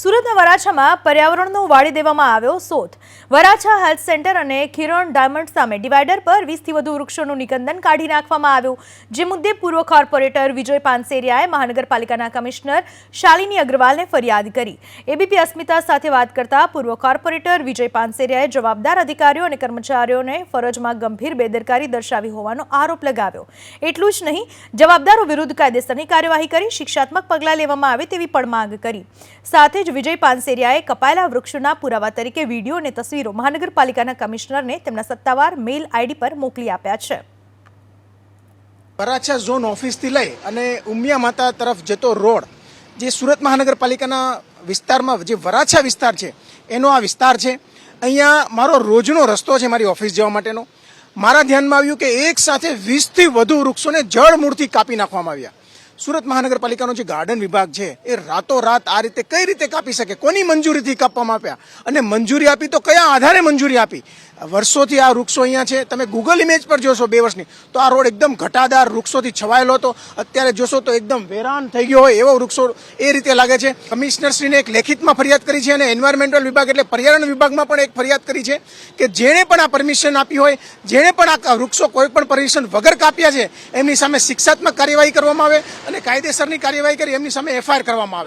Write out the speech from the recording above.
સુરતના વરાછામાં પર્યાવરણનો વાળી દેવામાં આવ્યો શોધ. વરાછા હેલ્થ સેન્ટર અને ખીરણ ડાયમંડ સામે ડિવાઈડર પર વીસથી વધુ વૃક્ષોનું નિકંદન કાઢી નાખવામાં આવ્યું. જે મુદ્દે પૂર્વ કોર્પોરેટર વિજય પાનસેરિયાએ મહાનગરપાલિકાના કમિશનર શાલિની અગ્રવાલને ફરિયાદ કરી. એબીપી અસ્મિતા સાથે વાત કરતા પૂર્વ કોર્પોરેટર વિજય પાનસેરિયાએ જવાબદાર અધિકારીઓ અને કર્મચારીઓને ફરજમાં ગંભીર બેદરકારી દર્શાવી હોવાનો આરોપ લગાવ્યો. એટલું જ નહીં, જવાબદારો વિરુદ્ધ કાયદેસરની કાર્યવાહી કરી શિક્ષાત્મક પગલાં લેવામાં આવે તેવી પણ માંગ કરી. સાથે જ વિજય પાનસેરિયાએ કપાયેલા વૃક્ષોના પુરાવા તરીકે વીડિયો અને તસવીરો મહાનગરપાલિકાના કમિશનરને તેમના સત્તાવાર મેઇલ આઈડી પર મોકલી આપ્યા છે. વરાછા ઝોન ઓફિસથી લઈ અને ઉમિયા માતા તરફ જતો રોડ, જે સુરત મહાનગરપાલિકાના વિસ્તારમાં જે વરાછા વિસ્તાર છે, એનો આ વિસ્તાર છે. અહીંયા મારો રોજનો રસ્તો છે મારી ઓફિસ જવા માટેનો. મારા ધ્યાનમાં આવ્યું કે એક સાથે વીસથી વધુ વૃક્ષોને જળમૂળથી કાપી નાખવામાં આવ્યા. સુરત મહાનગરપાલિકાનો જે ગાર્ડન વિભાગ છે, એ રાતોરાત આ રીતે કઈ રીતે કાપી શકે? કોની મંજૂરીથી કાપવામાં આપ્યા અને મંજૂરી આપી તો કયા આધારે મંજૂરી આપી? વર્ષોથી આ વૃક્ષો અહીંયા છે. તમે ગૂગલ ઇમેજ પર જોશો બે વર્ષની, તો આ રોડ એકદમ ઘટાદાર વૃક્ષોથી છવાયેલો હતો. અત્યારે જોશો તો એકદમ વેરાન થઈ ગયો હોય એવો વૃક્ષો એ રીતે લાગે છે. કમિશનરશ્રીને એક લેખિતમાં ફરિયાદ કરી છે અને એન્વાયરમેન્ટલ વિભાગ એટલે પર્યાવરણ વિભાગમાં પણ એક ફરિયાદ કરી છે કે જેણે પણ આ પરમિશન આપી હોય, જેણે પણ આ વૃક્ષો કોઈ પણ પરમિશન વગર કાપ્યા છે, એમની સામે શિક્ષાત્મક કાર્યવાહી કરવામાં આવે અને કાયદેસરની કાર્યવાહી કરી, એમની સામે એફઆઈઆર કરવામાં આવે.